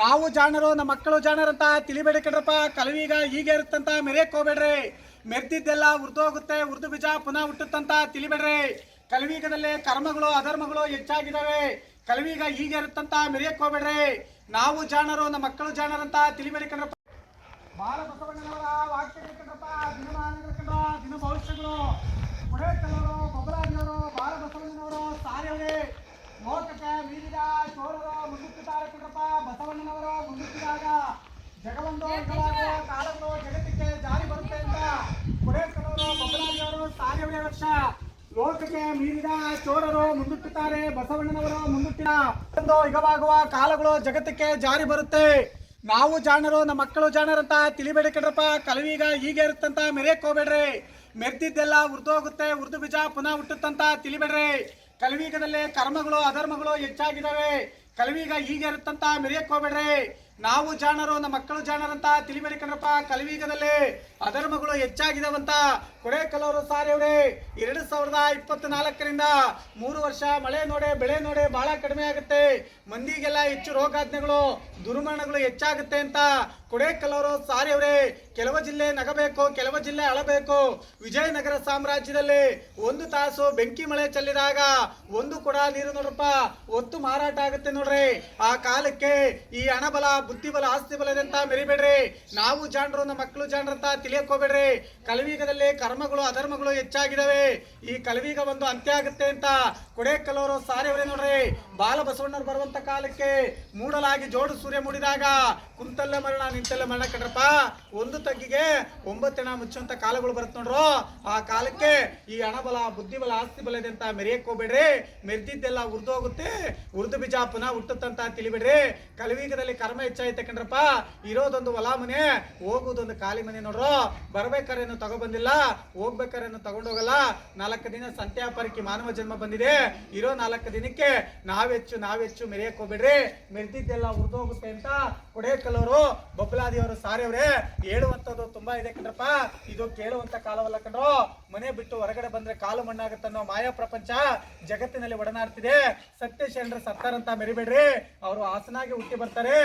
ನಾವು ಜಾಣರು, ನಮ್ಮ ಮಕ್ಕಳು ಜಾಣರಂತ ತಿಳಿಬೇಡಿ ಕಣ್ರಪ್ಪ. ಕಲವೀಗ ಹೀಗೆ ಇರುತ್ತಂತ ಮೆರೆಯಕ್ ಹೋಗ್ಬೇಡ್ರಿ ಮೆರೆದಿದ್ದೆಲ್ಲ ಉರ್ದು ಹೋಗುತ್ತೆ ಉರ್ದು ಬೀಜ ಪುನಃ ಹುಟ್ಟುತ್ತಂತ ತಿಳಿಬೇಡ್ರಿ. ಕಲವೀಗದಲ್ಲಿ ಕರ್ಮಗಳು, ಅಧರ್ಮಗಳು ಹೆಚ್ಚಾಗಿದ್ದಾವೆ. ಕಲವೀಗ ಹೀಗೆ ಇರುತ್ತಂತ ಮೆರೆಯಕ್ ಹೋಗ್ಬೇಡ್ರಿ ನಾವು ಜಾಣರು, ನಮ್ಮ ಮಕ್ಕಳು ಜಾಣರಂತ ತಿಳಿಬೇಡಿ ಕಣ್ರಪ್ಪ. ಬಾಲ ಬಸವಣ್ಣನವರ ವಾಕ್ಯಗಳು ಕಂಡ್ರಪ್ಪ ದಿನಮಾನಗಳು ಕಂಡ್ರ ದಿನ ಭವಿಷ್ಯಗಳು ಕೊಡೇಕಲ್ಲವರು ಬೊಬ್ಬರಾಜಿಯವರು ಬಾಲ ಬಸವಣ್ಣನವರು ಸಾರಿಯವರೇ ಲೋಕಕ್ಕೆ ಮೀರಿದ ಚೋರರು ಮುನ್ನುತ್ತಿದ್ದಾರೆ ಕುಟ್ರಪ್ಪ ಬಸವಣ್ಣನವರ ಮುನ್ನುತ್ತಿದಾಗ ಜಗವೊಂದು ಕಾಲಗಳು ಜಗತ್ತಿಗೆ ಜಾರಿ ಬರುತ್ತೆ ಅಂತ ಕೊಡೇಕಲ್ಲವರು ಬೊಬ್ಬರಾಜಿಯವರು ಸಾರಿಯವರೇ ವರ್ಷ. ಲೋಕಕ್ಕೆ ಮೀರಿದ ಚೋರರು ಮುಂದುಟ್ಟುತ್ತಾರೆ ಬಸವಣ್ಣನವರು ಮುಂದುಟ್ಟಿನ ಒಂದು ಯುಗವಾಗುವ ಕಾಲಗಳು ಜಗತ್ತಕ್ಕೆ ಜಾರಿ ಬರುತ್ತೆ. ನಾವು ಜಾಣರು ನಮ್ಮ ಮಕ್ಕಳು ಜಾಣರಂತ ತಿಳಿಬೇಡಿ ಕಣ್ರಪ್ಪ. ಕಲವೀಗ ಹೀಗೆ ಇರುತ್ತಂತ ಮೆರೆಯಕ್ಕೆ ಹೋಗ್ಬೇಡ್ರಿ ಮೆರೆದಿದ್ದೆಲ್ಲ ಉರ್ದೋಗುತ್ತೆ ಉರ್ದು ಬೀಜ ಪುನಃ ಹುಟ್ಟುತ್ತಂತ ತಿಳಿಬೇಡ್ರಿ. ಕಲವೀಗದಲ್ಲಿ ಕರ್ಮಗಳು ಅಧರ್ಮಗಳು ಹೆಚ್ಚಾಗಿದ್ದಾವೆ. ಕಲವೀಗ ಹೀಗೆ ಇರುತ್ತಂತ ಮೆರೆಯಕ್ಕೆ ನಾವು ಜಾಣರು, ನಮ್ಮ ಮಕ್ಕಳು ಜಾಣರಂತ ತಿಳಿಬೇಡಿ ಕಲವೀಗದಲ್ಲಿ ಅಧರ್ಮಗಳು ಹೆಚ್ಚಾಗಿದಾವಂತ ಸಾರಿ ಅವರೇ ಎರಡು ಸಾವಿರದ ಇಪ್ಪತ್ನಾಲ್ಕರಿಂದ ಮೂರು ವರ್ಷ ಮಳೆ ನೋಡೆ, ಬೆಳೆ ನೋಡೆ ಬಹಳ ಕಡಿಮೆ ಆಗುತ್ತೆ. ಮಂದಿಗೆಲ್ಲ ಹೆಚ್ಚು ರೋಗಾಜ್ಞೆಗಳು, ದುರ್ಮರಣಗಳು ಹೆಚ್ಚಾಗುತ್ತೆ ಅಂತ ಕೊڑےಕಲವರ ಸಾರಿಯವರೇ, ಕೆಲವು ಜಿಲ್ಲೆ ನಗಬೇಕು, ಕೆಲವು ಜಿಲ್ಲೆ ಅಳಬೇಕು. ವಿಜಯನಗರ ಸಾಮ್ರಾಜ್ಯದಲ್ಲಿ ಒಂದು ತಾಸು ಬೆಂಕಿ ಮಳೆ ಚೆಲ್ಲಿದಾಗ ಒಂದು ಕೊಡ ನೀರು ನೋಡ್ರಪ್ಪ, ಒತ್ತು ಮಾರಾಟ ಆಗುತ್ತೆ ನೋಡ್ರಿ. ಆ ಕಾಲಕ್ಕೆ ಈ ಹಣಬಲ ಆಸ್ತಿ ಬಲ ಆಸ್ತಿ ಬಲದಂತ ಮೆರಿಬೇಡ್ರಿ. ನಾವು ಜಾಣರು, ನಮ್ಮ ಮಕ್ಕಳು ಜಾಣರಂತ ಹೋಗ್ಬೇಡ್ರಿ ಕಲವೀಗದಲ್ಲಿ ಕರ್ಮಗಳು, ಅಧರ್ಮಗಳು ಹೆಚ್ಚಾಗಿದಾವೆ ಈ ಕಲವೀಗ ಒಂದು ಅಂತ್ಯ ಆಗುತ್ತೆ ಅಂತ ಕೊಡೇಕಲ್ಲವರು ಸಾರಿಯವರೇ ನೋಡ್ರಿ. ಬಾಲ ಬಸವಣ್ಣರು ಬರುವಂತ ಕಾಲಕ್ಕೆ ಮೂಡಲಾಗಿ ಜೋಡು ಸೂರ್ಯ ಮೂಡಿದಾಗ ಕುಂತಲ್ಲ ಮರಣ, ನಿಂತಲ್ಲ ಮರಣ ಕಣ್ರಪ್ಪ. ಒಂದು ತಗ್ಗಿಗೆ ಒಂಬತ್ತೆಣ ಮುಚ್ಚುವಂತ ಕಾಲಗಳು ಬರುತ್ತೆ ನೋಡ್ರು. ಆ ಕಾಲಕ್ಕೆ ಈ ಹಣಬಲ, ಬುದ್ಧಿಬಲ, ಆಸ್ತಿ ಬಲ ಇದೆ ಅಂತ ಮೆರೆಯಕ್ ಹೋಗ್ಬೇಡ್ರಿ ಉರ್ದು ಉರ್ದೋಗುತ್ತೆ ಉರ್ದು ಬೀಜ ಪುನಃ ಹುಟ್ಟುತ್ತಂತ ತಿಳಿಬೇಡ್ರಿ. ಕಲವೀಗದಲ್ಲಿ ಕರ್ಮ ಹೆಚ್ಚಾಯ್ತೆ ಕಣ್ರಪ್ಪ ಇರೋದೊಂದು ಹೊಲ ಮನೆ ಹೋಗೋದೊಂದು ಖಾಲಿ ಮನೆ ನೋಡ್ರು, ಬರ್ಬೇಕಾರೇನು ತಗೊಬಂದಿಲ್ಲ, ಹೋಗ್ಬೇಕಾರೇನು ತಗೊಂಡೋಗಲ್ಲ. ನಾಲ್ಕು ದಿನ ಸಂತ್ಯಾಪರಕ್ಕೆ ಮಾನವ ಜನ್ಮ ಬಂದಿದೆ. ಇರೋ ನಾಲ್ಕು ದಿನಕ್ಕೆ ನಾವೆಚ್ಚು ನಾವೆಚ್ಚು ಮೆರೆಯಕ್ಕೆ ಹೋಗ್ಬೇಡ್ರಿ. ಮೆರೆದಿದ್ದೆಲ್ಲ ಉರ್ದೋಗುತ್ತೆ ಅಂತ ಕೊಡೇಕಲ್ಲವರು, ಬೊಬ್ಬಲಾದಿಯವರು, ಸಾರಿಯವ್ರೆ, ಹೇಳುವಂಥದ್ದು ತುಂಬಾ ಇದೆ ಕಣ್ರಪ್ಪ. ಇದು ಕೇಳುವಂತ ಕಾಲವಲ್ಲ ಕಣ್ರು. ಮನೆ ಬಿಟ್ಟು ಹೊರಗಡೆ ಬಂದ್ರೆ ಕಾಲು ಮಣ್ಣಾಗುತ್ತನ್ನೋ ಮಾಯಾ ಪ್ರಪಂಚ ಜಗತ್ತಿನಲ್ಲಿ ಒಡನಾಡ್ತಿದೆ. ಸತ್ಯ ಶರಣರ ಸತ್ತಾರಂತ ಮೆರಿಬೇಡ್ರಿ. ಅವರು ಹಾಸನಾಗಿ ಹುಟ್ಟಿ ಬರ್ತಾರೆ.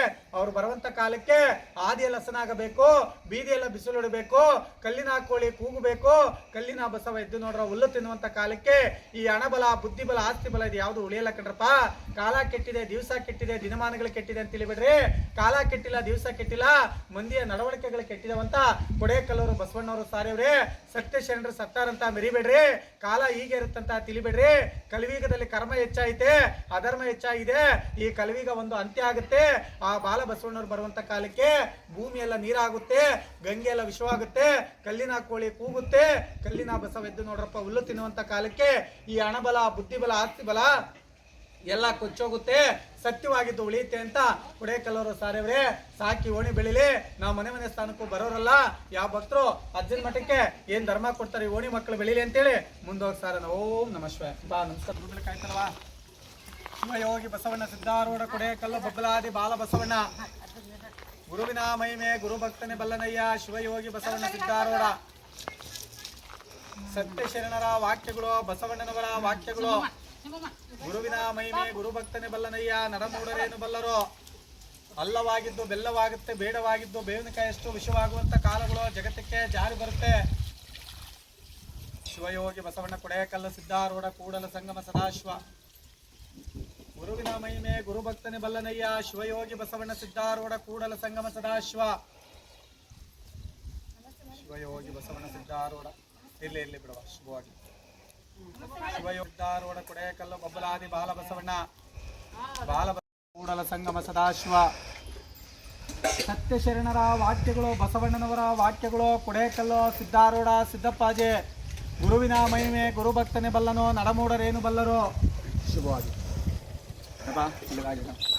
ಬರುವಂತ ಕಾಲಕ್ಕೆ ಆದಿಯಲ್ಲಿ ಹಸನಾಗಬೇಕು ಬೀದಿಯೆಲ್ಲ ಬಿಸಿಲುಡಬೇಕು ಕಲ್ಲಿನ ಕೋಳಿ ಕೂಗಬೇಕು, ಕಲ್ಲಿನ ಬಸವ ಎದ್ದು ನೋಡ್ರ ಹುಲ್ಲು ತಿನ್ನುವಂತ ಕಾಲಕ್ಕೆ ಈ ಹಣಬಲ, ಬುದ್ಧಿಬಲ ಆಸ್ತಿ ಬಲ ಇದು ಯಾವುದು ಉಳಿಯಲ್ಲ ಕಣ್ರಪ್ಪ. ಕಾಲ ಕೆಟ್ಟಿದೆ, ದಿವಸ ಕೆಟ್ಟಿದೆ, ದಿನಮಾನಗಳು ಕೆಟ್ಟಿದೆ ಅಂತ ತಿಳಿಬಿಡ್ರಿ. ಕಾಲ ಕೆಟ್ಟಿಲ್ಲ, ದಿವಸ ಕೆಟ್ಟಿಲ್ಲ, ಮಂದಿಯ ನಡವಳಿಕೆಗಳು ಕೆಟ್ಟಿದವಂತ ಕೊಡೇಕಲ್ಲವರು ಬಸವಣ್ಣವರು ಸಾರಿಯವ್ರೆ ಸತ್ಯ ಶರಣರು ಸತ್ತಾರಂತ ಮೆರಿಬೇಡ್ರಿ. ಕಾಲ ಹೀಗೆ ಇರುತ್ತಂತ ತಿಳಿಬೇಡ್ರಿ. ಕಲಿವೀಗದಲ್ಲಿ ಕರ್ಮ ಹೆಚ್ಚಾಯಿತೆ, ಅಧರ್ಮ ಹೆಚ್ಚಾಗಿದೆ. ಈ ಕಲಿವೀಗ ಒಂದು ಅಂತ್ಯ ಆಗುತ್ತೆ. ಆ ಬಾಲ ಬಸವಣ್ಣವ್ರು ಬರುವಂತ ಕಾಲಕ್ಕೆ ಭೂಮಿ ಎಲ್ಲ ನೀರಾಗುತ್ತೆ ಗಂಗೆ ಎಲ್ಲ ವಿಷವಾಗುತ್ತೆ, ಕಲ್ಲಿನ ಕೋಳಿ ಕೂಗುತ್ತೆ, ಕಲ್ಲಿನ ಬಸವ ಎದ್ದು ನೋಡ್ರಪ್ಪ ಹುಲ್ಲು ತಿನ್ನುವಂತ ಕಾಲಕ್ಕೆ ಈ ಹಣಬಲ ಬುದ್ಧಿಬಲ ಆಸ್ತಿ ಬಲ ಎಲ್ಲ ಕೊಚ್ಚೋಗುತ್ತೆ. ಸತ್ಯವಾಗಿದ್ದು ಉಳಿಯುತ್ತೆ ಅಂತ ಕುಡೇಕಲ್ಲವರು ಸಾರಿಯವ್ರೆ ಸಾಕಿ ಓಣಿ ಬೆಳಿಲಿ. ನಾವು ಮನೆ ಮನೆ ಸ್ಥಾನಕ್ಕೂ ಬರೋರಲ್ಲ, ಯಾವ ಭಕ್ತರು ಅಜ್ಜನ ಮಠಕ್ಕೆ ಏನ್ ಧರ್ಮ ಕೊಡ್ತಾರೆ ಓಣಿ ಮಕ್ಕಳು ಬೆಳಿಲಿ ಅಂತೇಳಿ ಮುಂದೋಗಿ ಸಾರ ಓಂ ನಮ ಶಿವ ಬಾ, ನಮಸ್ಕಾರ. ಕಾಯ್ತಾರವಾ? ಶಿವಯೋಗಿ ಬಸವಣ್ಣ ಸಿದ್ಧಾರೂಢ ಕೊಡೇಕಲ್ಲು ಬಬ್ಬಲಾದಿ ಬಾಲ ಬಸವಣ್ಣ. ಗುರುವಿನ ಮಹಿಮೆ ಗುರುಭಕ್ತನೇ ಬಲ್ಲನಯ್ಯ, ಶಿವಯೋಗಿ ಬಸವಣ್ಣ ಸಿದ್ಧಾರೂಢ ಸತ್ಯ ಶರಣರ ವಾಕ್ಯಗಳು, ಬಸವಣ್ಣನವರ ವಾಕ್ಯಗಳು. ಗುರುವಿನ ಮಹಿಮೆ ಗುರುಭಕ್ತನೆ ಬಲ್ಲನಯ್ಯ ನರಮೂಡರೇನು ಬಲ್ಲರು. ಅಲ್ಲವಾಗಿದ್ದು ಬೆಲ್ಲವಾಗುತ್ತೆ, ಬೇಡವಾಗಿದ್ದು ಬೇವಿನಕಾಯಷ್ಟು ವಿಷವಾಗುವಂತ ಕಾಲಗಳು ಜಗತ್ತಕ್ಕೆ ಜಾರಿ ಬರುತ್ತೆ. ಶಿವಯೋಗಿ ಬಸವಣ್ಣ ಕೊಡೆಯಕಲ್ಲ ಸಿದ್ಧಾರೂಢ ಕೂಡಲ ಸಂಗಮ ಸದಾಶಿವ. ಮಹಿಮೆ, ಗುರುಭಕ್ತನೆ ಬಲ್ಲನಯ್ಯ, ಶಿವಯೋಗಿ ಬಸವಣ್ಣ ಸಿದ್ಧಾರೂಢ ಕೂಡಲ ಸಂಗಮ ಸದಾಶಿವ. ಶಿವಯೋಗಿ ಬಸವಣ್ಣ ಸಿದ್ಧಾರೂಢ ಇಲ್ಲೇ ಇಲ್ಲಿ ಬಿಡುವ ಶುಭವಾಗಿ ಶಿವಯೋಗಿದ್ದಾರೋಡ ಕೊಡೆಯಕಲ್ಲು ಬಬ್ಬಲಾದಿ, ಬಾಲ ಬಸವಣ್ಣ. ಬಾಲ ಕೂಡಲ ಸಂಗಮ ಸದಾಶಿವ. ಸತ್ಯಶರಣರ ವಾಕ್ಯಗಳು ಬಸವಣ್ಣನವರ ವಾಕ್ಯಗಳು ಕೊಡೆಯಕಲ್ಲು ಸಿದ್ಧಾರೂಢ ಸಿದ್ದಪ್ಪಾಜೆ. ಗುರುವಿನ ಮಹಿಮೆ, ಗುರುಭಕ್ತನೆ ಬಲ್ಲನು ನಡಮೂಡರೇನು ಬಲ್ಲರು. ಶುಭವಾಗಿ 来吧，直 benda?